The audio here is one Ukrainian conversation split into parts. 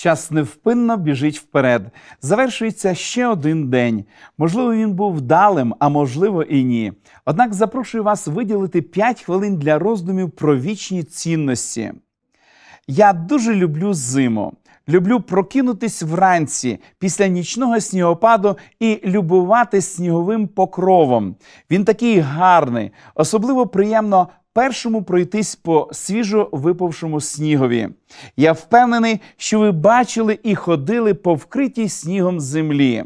Час невпинно біжить вперед. Завершується ще один день. Можливо, він був вдалим, а можливо і ні. Однак запрошую вас виділити 5 хвилин для роздумів про вічні цінності. Я дуже люблю зиму. Люблю прокинутись вранці після нічного снігопаду і любувати сніговим покровом. Він такий гарний, особливо приємно першому пройтись по свіжо випавшому снігові. Я впевнений, що ви бачили і ходили по вкритій снігом землі.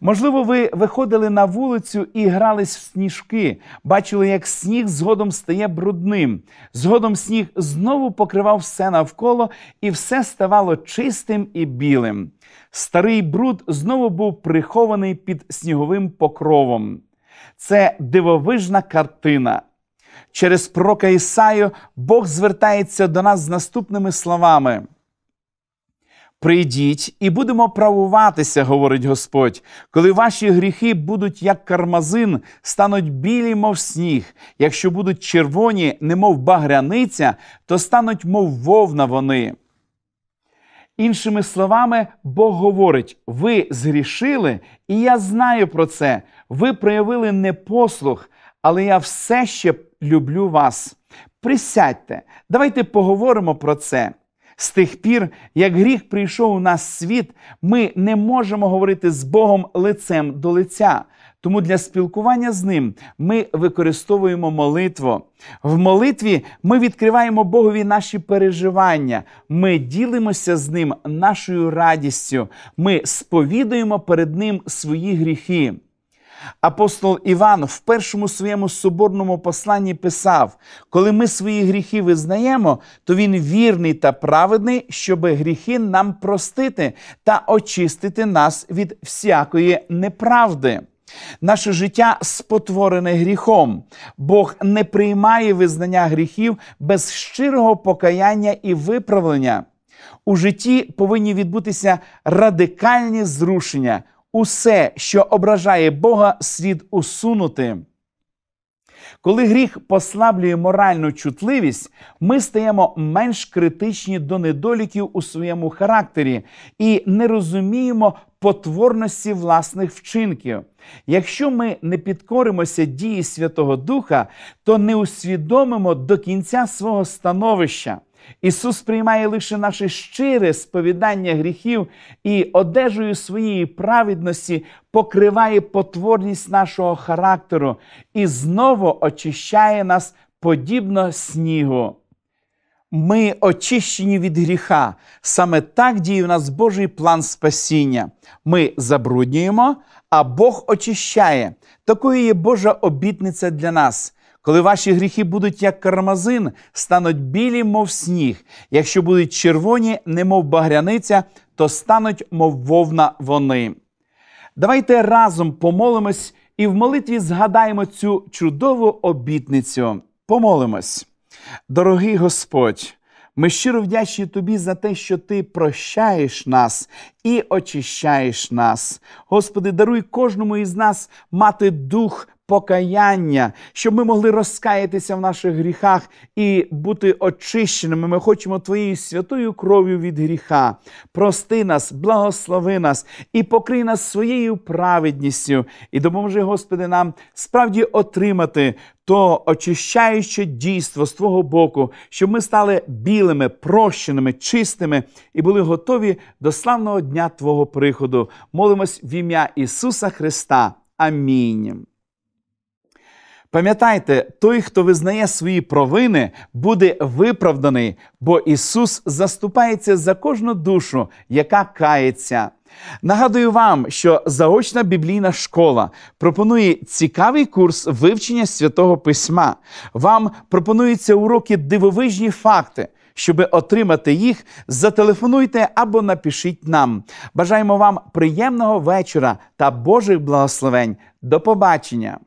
Можливо, ви виходили на вулицю і грались в сніжки, бачили, як сніг згодом стає брудним. Згодом сніг знову покривав все навколо, і все ставало чистим і білим. Старий бруд знову був прихований під сніговим покровом. Це дивовижна картина. Через пророка Ісаю Бог звертається до нас з наступними словами. Прийдіть і будемо правуватися, говорить Господь, коли ваші гріхи будуть як кармазин, стануть білі, мов сніг. Якщо будуть червоні, немов багряниця, то стануть, мов вовна вони. Іншими словами, Бог говорить: ви згрішили, і я знаю про це. Ви проявили непослух, але я все ще люблю вас. Присядьте, давайте поговоримо про це. З тих пір, як гріх прийшов у нас світ, ми не можемо говорити з Богом лицем до лиця. Тому для спілкування з ним ми використовуємо молитву. В молитві ми відкриваємо Богові наші переживання, ми ділимося з ним нашою радістю, ми сповідуємо перед Ним свої гріхи. Апостол Іван в першому своєму соборному посланні писав: коли ми свої гріхи визнаємо, то він вірний та праведний, щоб гріхи нам простити та очистити нас від всякої неправди. Наше життя спотворене гріхом. Бог не приймає визнання гріхів без щирого покаяння і виправлення. У житті повинні відбутися радикальні зрушення усе, що ображає Бога, слід усунути. Коли гріх послаблює моральну чутливість, ми стаємо менш критичні до недоліків у своєму характері і не розуміємо потворності власних вчинків. Якщо ми не підкоримося дії Святого Духа, то не усвідомимо до кінця свого становища. Ісус приймає лише наше щире сповідання гріхів і одежею своєї праведності покриває потворність нашого характеру і знову очищає нас подібно снігу. Ми очищені від гріха. Саме так діє в нас Божий план спасіння. Ми забруднюємо, а Бог очищає. Такою є Божа обітниця для нас. Коли ваші гріхи будуть як кармазин, стануть білі, мов сніг. Якщо будуть червоні, немов багряниця, то стануть, мов вовна вони. Давайте разом помолимось і в молитві згадаємо цю чудову обітницю. Помолимось. Дорогий Господь, ми щиро вдячні Тобі за те, що Ти прощаєш нас і очищаєш нас. Господи, даруй кожному із нас мати дух покаяння, щоб ми могли розкаятися в наших гріхах і бути очищеними. Ми хочемо Твоєю святою кров'ю від гріха. Прости нас, благослови нас і покрий нас своєю праведністю, і допоможи, Господи, нам справді отримати. То очищаюче дійство з Твого боку, щоб ми стали білими, прощеними, чистими і були готові до славного дня Твого приходу. Молимось в ім'я Ісуса Христа. Амінь. Пам'ятайте, той, хто визнає свої провини, буде виправданий, бо Ісус заступається за кожну душу, яка кається. Нагадую вам, що заочна біблійна школа пропонує цікавий курс вивчення святого письма. Вам пропонуються уроки дивовижні факти. Щоби отримати їх, зателефонуйте або напишіть нам. Бажаємо вам приємного вечора та Божих благословень. До побачення!